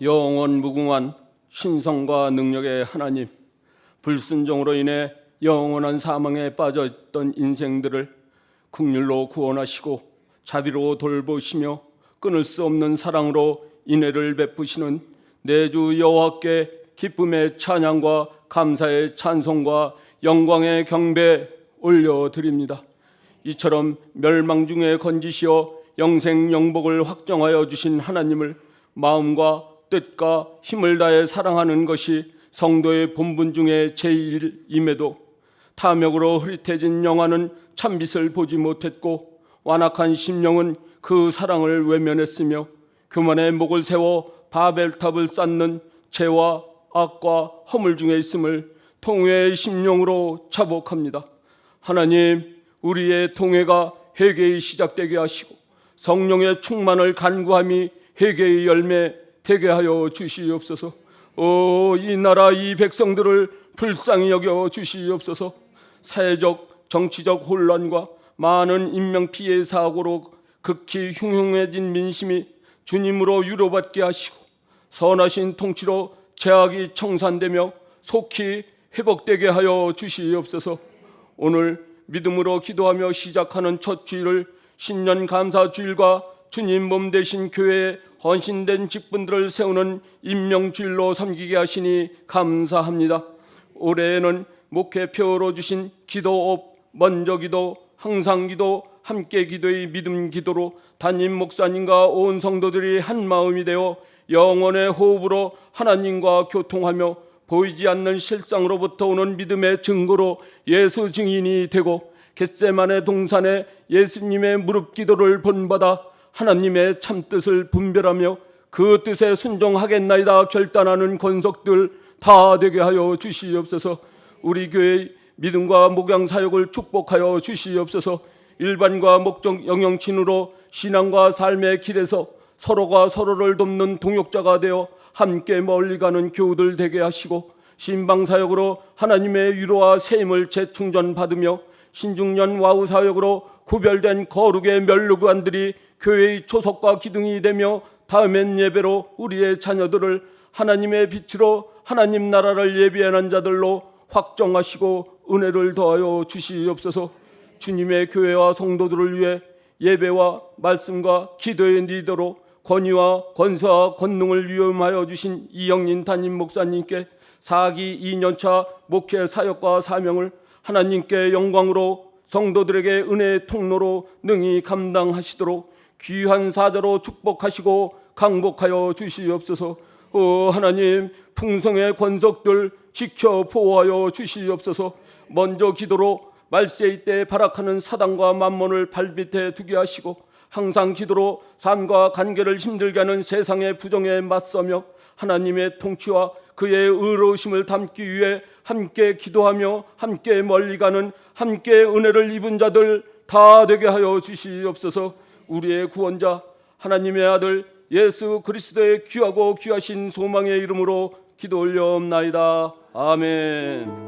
영원 무궁한 신성과 능력의 하나님 불순종으로 인해 영원한 사망에 빠져 있던 인생들을 국률로 구원하시고 자비로 돌보시며 끊을 수 없는 사랑으로 인애를 베푸시는 내주 여호와께 기쁨의 찬양과 감사의 찬송과 영광의 경배 올려드립니다. 이처럼 멸망 중에 건지시어 영생 영복을 확정하여 주신 하나님을 마음과 뜻과 힘을 다해 사랑하는 것이 성도의 본분 중에 제일임에도 탐욕으로 흐릿해진 영화는 참빛을 보지 못했고 완악한 심령은 그 사랑을 외면했으며 교만의 목을 세워 바벨탑을 쌓는 죄와 악과 허물 중에 있음을 통회의 심령으로 자복합니다. 하나님, 우리의 통회가 회개의 시작되게 하시고 성령의 충만을 간구함이 회개의 열매 되게 하여 주시옵소서. 오, 이 나라 이 백성들을 불쌍히 여겨 주시옵소서. 사회적 정치적 혼란과 많은 인명 피해 사고로 극히 흉흉해진 민심이 주님으로 위로받게 하시고 선하신 통치로 죄악이 청산되며 속히 회복되게 하여 주시옵소서. 오늘 믿음으로 기도하며 시작하는 첫 주일을 신년 감사 주일과 주님 몸 되신 교회에 헌신된 직분들을 세우는 임명주일로 섬기게 하시니 감사합니다. 올해에는 목회표로 주신 기도업 먼저 기도 항상 기도 함께 기도의 믿음 기도로 담임 목사님과 온 성도들이 한 마음이 되어 영원의 호흡으로 하나님과 교통하며 보이지 않는 실상으로부터 오는 믿음의 증거로 예수 증인이 되고 겟세만의 동산에 예수님의 무릎 기도를 본받아 하나님의 참 뜻을 분별하며 그 뜻에 순종하겠나이다 결단하는 권속들 다 되게 하여 주시옵소서. 우리 교회의 믿음과 목양 사역을 축복하여 주시옵소서. 일반과 목적 영영친으로 신앙과 삶의 길에서 서로가 서로를 돕는 동역자가 되어 함께 멀리 가는 교우들 되게 하시고 신방 사역으로 하나님의 위로와 샘을 재충전 받으며 신중년 와우 사역으로 구별된 거룩의 멸류관들이 교회의 초석과 기둥이 되며 다음엔 예배로 우리의 자녀들을 하나님의 빛으로 하나님 나라를 예비하는 자들로 확정하시고 은혜를 더하여 주시옵소서. 주님의 교회와 성도들을 위해 예배와 말씀과 기도의 리더로 권위와 권세와 권능을 위임하여 주신 이영린 담임 목사님께 사기 2년차 목회 사역과 사명을 하나님께 영광으로 성도들에게 은혜의 통로로 능히 감당하시도록 귀한 사자로 축복하시고 강복하여 주시옵소서. 오 하나님 풍성의 권속들 지켜 보호하여 주시옵소서. 먼저 기도로 말세의 때 발악하는 사단과 만몬을 발밑에 두게 하시고 항상 기도로 삶과 관계를 힘들게 하는 세상의 부정에 맞서며 하나님의 통치와 그의 의로우심을 담기 위해 함께 기도하며 함께 멀리 가는 함께 은혜를 입은 자들 다 되게 하여 주시옵소서. 우리의 구원자 하나님의 아들 예수 그리스도의 귀하고 귀하신 소망의 이름으로 기도 올려옵나이다. 아멘.